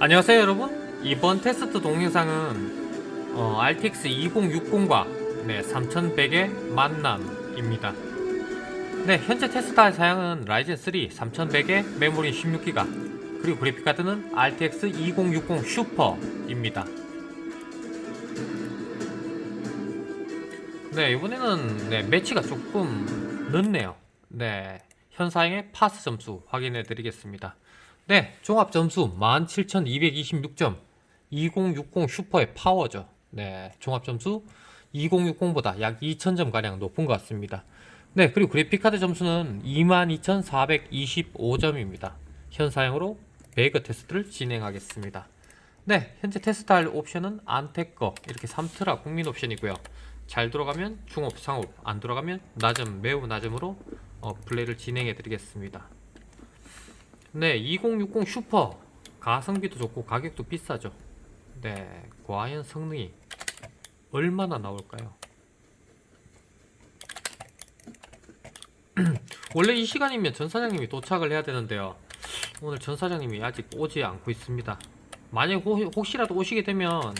안녕하세요 여러분. 이번 테스트 동영상은 어, RTX 2060과 네, 3100의 만남입니다. 네 현재 테스트할 사양은 라이젠 3 3100의 메모리 16기가 그리고 그래픽카드는 RTX 2060 슈퍼입니다. 네 이번에는 네, 매치가 조금 늦네요. 네 현사양의 파스 점수 확인해 드리겠습니다 네, 종합 점수 17,226점. 2060 슈퍼의 파워죠. 네, 종합 점수 2060보다 약 2,000점 가량 높은 것 같습니다. 네, 그리고 그래픽카드 점수는 22,425점입니다. 현 사양으로 배그 테스트를 진행하겠습니다. 네, 현재 테스트할 옵션은 안테거 이렇게 3트라 국민 옵션이고요. 잘 들어가면 중업, 상업, 안 들어가면 낮음, 매우 낮음으로 어, 플레이를 진행해 드리겠습니다. 네, 2060 슈퍼 가성비도 좋고 가격도 비싸죠. 네, 과연 성능이 얼마나 나올까요? 원래 이 시간이면 전 사장님이 도착을 해야 되는데요. 오늘 전 사장님이 아직 오지 않고 있습니다. 만약 호, 혹시라도 오시게 되면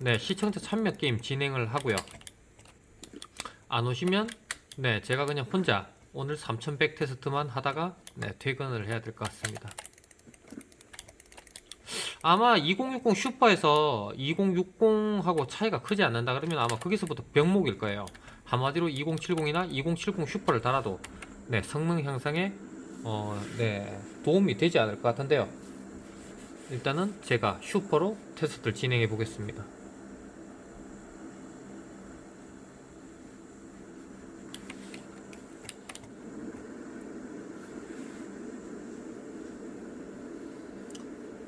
네, 시청자 참여 게임 진행을 하고요. 안 오시면 네, 제가 그냥 혼자 오늘 3100 테스트만 하다가 네, 퇴근을 해야 될 것 같습니다. 아마 2060 슈퍼에서 2060하고 차이가 크지 않는다 그러면 아마 거기서부터 병목일 거예요. 한마디로 2070이나 2070 슈퍼를 달아도 네, 성능 향상에 어, 네, 도움이 되지 않을 것 같은데요. 일단은 제가 슈퍼로 테스트를 진행해 보겠습니다.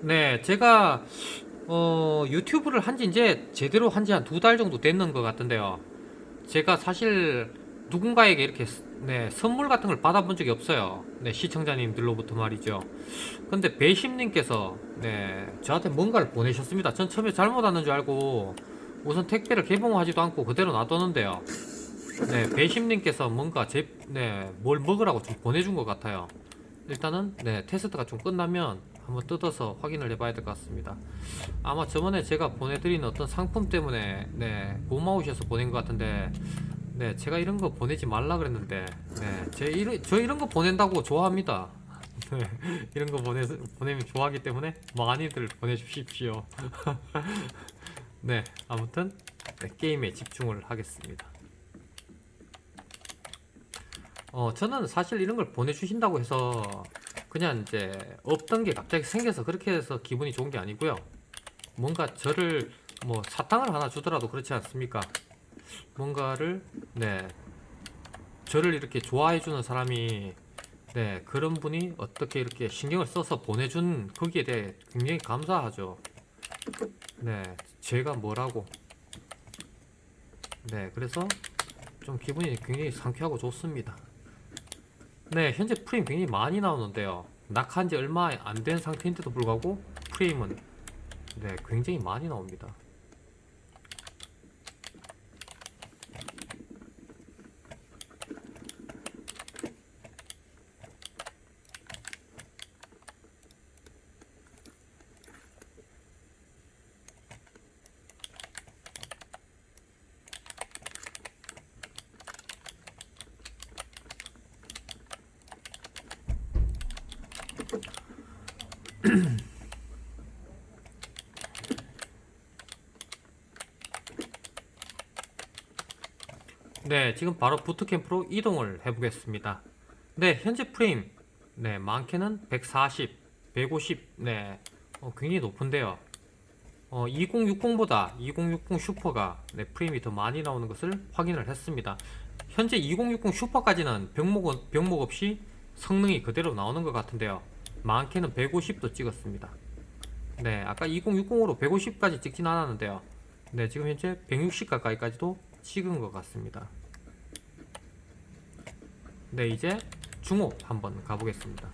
네, 제가 어, 유튜브를 한지 이제 제대로 한지 한 두 달 정도 됐는 것 같은데요. 제가 사실 누군가에게 이렇게 스- 네, 선물 같은 걸 받아본 적이 없어요. 네, 시청자님들로부터 말이죠. 근데 배심님께서 네, 저한테 뭔가를 보내셨습니다. 전 처음에 잘못 왔는 줄 알고 우선 택배를 개봉하지도 않고 그대로 놔뒀는데요. 네, 배심님께서 뭔가 제, 네, 뭘 먹으라고 좀 보내준 것 같아요. 일단은 네, 테스트가 좀 끝나면 한번 뜯어서 확인을 해봐야 될 것 같습니다. 아마 저번에 제가 보내드린 어떤 상품 때문에 네, 고마우셔서 보낸 것 같은데 네, 제가 이런 거 보내지 말라 그랬는데 네, 제 이런 저 이런 거 보낸다고 좋아합니다. 네, 이런 거 보내 보내면 좋아하기 때문에 많이들 보내주십시오. 네, 아무튼 네, 게임에 집중을 하겠습니다. 어, 저는 사실 이런 걸 보내주신다고 해서 그냥 이제 없던 게 갑자기 생겨서 그렇게 해서 기분이 좋은 게 아니고요. 뭔가 저를 뭐 사탕을 하나 주더라도 그렇지 않습니까? 뭔가를 네 저를 이렇게 좋아해 주는 사람이 네 그런 분이 어떻게 이렇게 신경을 써서 보내준 거기에 대해 굉장히 감사하죠. 네 제가 뭐라고 네 그래서 좀 기분이 굉장히 상쾌하고 좋습니다. 네, 현재 프레임 굉장히 많이 나오는데요. 낙한 지 얼마 안 된 상태인데도 불구하고 프레임은 네, 굉장히 많이 나옵니다. 네, 지금 바로 부트캠프로 이동을 해보겠습니다. 네, 현재 프레임 네, 많게는 140, 150, 네, 어, 굉장히 높은데요. 어, 2060보다 2060 슈퍼가 네, 프레임이 더 많이 나오는 것을 확인을 했습니다. 현재 2060 슈퍼까지는 병목, 병목 없이 성능이 그대로 나오는 것 같은데요. 많게는 150도 찍었습니다. 네, 아까 2060으로 150까지 찍진 않았는데요. 네, 지금 현재 160 가까이까지도 찍은 것 같습니다. 네, 이제 중업 한번 가보겠습니다.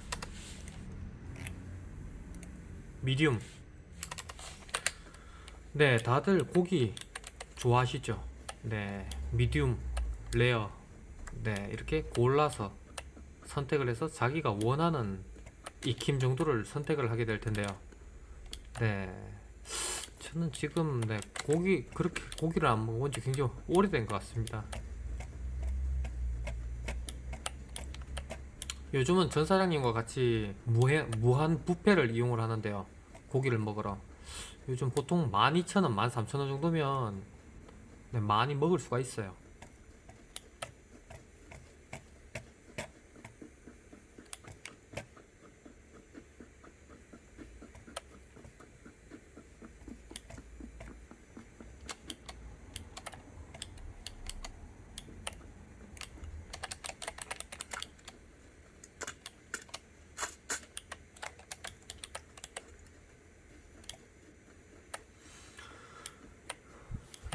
미디움. 네, 다들 고기 좋아하시죠? 네, 미디움, 레어. 네, 이렇게 골라서 선택을 해서 자기가 원하는 익힘 정도를 선택을 하게 될 텐데요. 네. 저는 지금 네, 고기 그렇게 고기를 안 먹어본 지 굉장히 오래된 것 같습니다. 요즘은 전 사장님과 같이 무해, 무한 뷔페를 이용을 하는데요. 고기를 먹으러. 요즘 보통 12,000원, 13,000원 정도면 네, 많이 먹을 수가 있어요.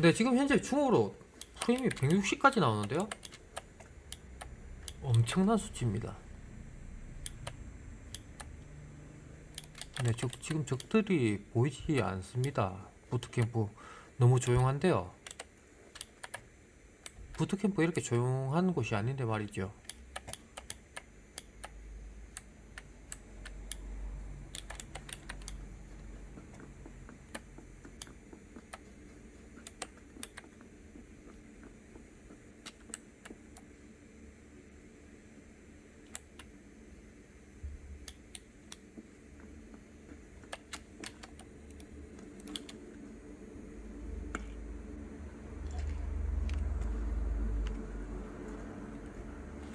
근데 지금 현재 중으로 프레임이 160까지 나오는데요? 엄청난 수치입니다. 네, 적, 지금 적들이 보이지 않습니다. 부트캠프 너무 조용한데요. 부트캠프 이렇게 조용한 곳이 아닌데 말이죠.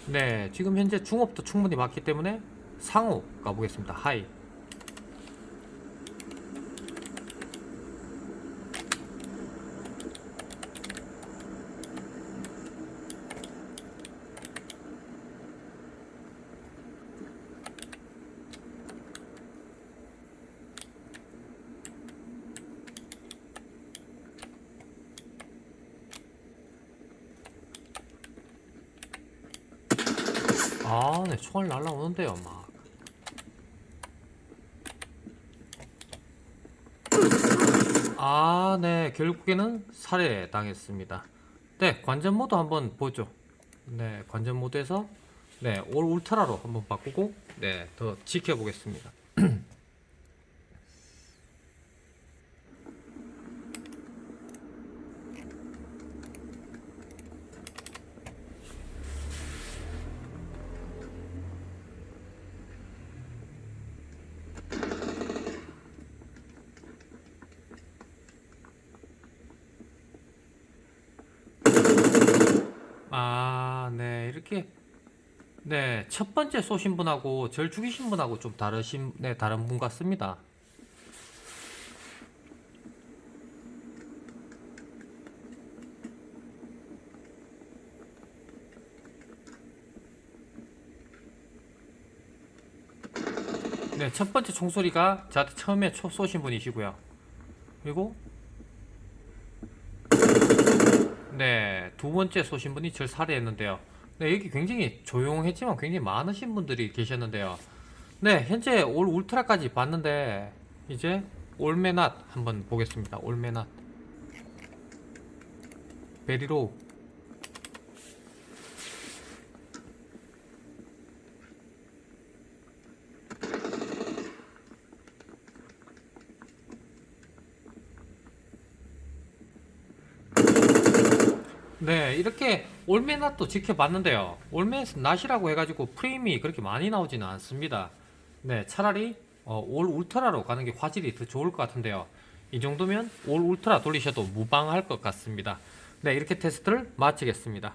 네, 지금 현재 중업도 충분히 맞기 때문에 상호 가보겠습니다. 하이. 아, 네, 총알 날라오는데요, 막. 아, 네, 결국에는 살해당했습니다. 네, 관전 모드 한번 보죠. 네, 관전 모드에서 네, 올 울트라로 한번 바꾸고 네, 더 지켜보겠습니다. 아, 네, 이렇게 네, 첫 번째 쏘신 분하고 절 죽이신 분하고 좀 다르신 네, 다른 분 같습니다. 네, 첫 번째 총소리가 저한테 처음에 초 쏘신 분이시고요. 그리고 네, 두 번째 쏘신 분이 절 살해했는데요. 네, 여기 굉장히 조용했지만 굉장히 많으신 분들이 계셨는데요. 네, 현재 올 울트라까지 봤는데 이제 올메낫 한번 보겠습니다. 올메낫 베리로 네, 이렇게 올메낫도 지켜봤는데요. 올메낫이라고 해가지고 프레임이 그렇게 많이 나오지는 않습니다. 네, 차라리 어, 올 울트라로 가는 게 화질이 더 좋을 것 같은데요. 이 정도면 올 울트라 돌리셔도 무방할 것 같습니다. 네, 이렇게 테스트를 마치겠습니다.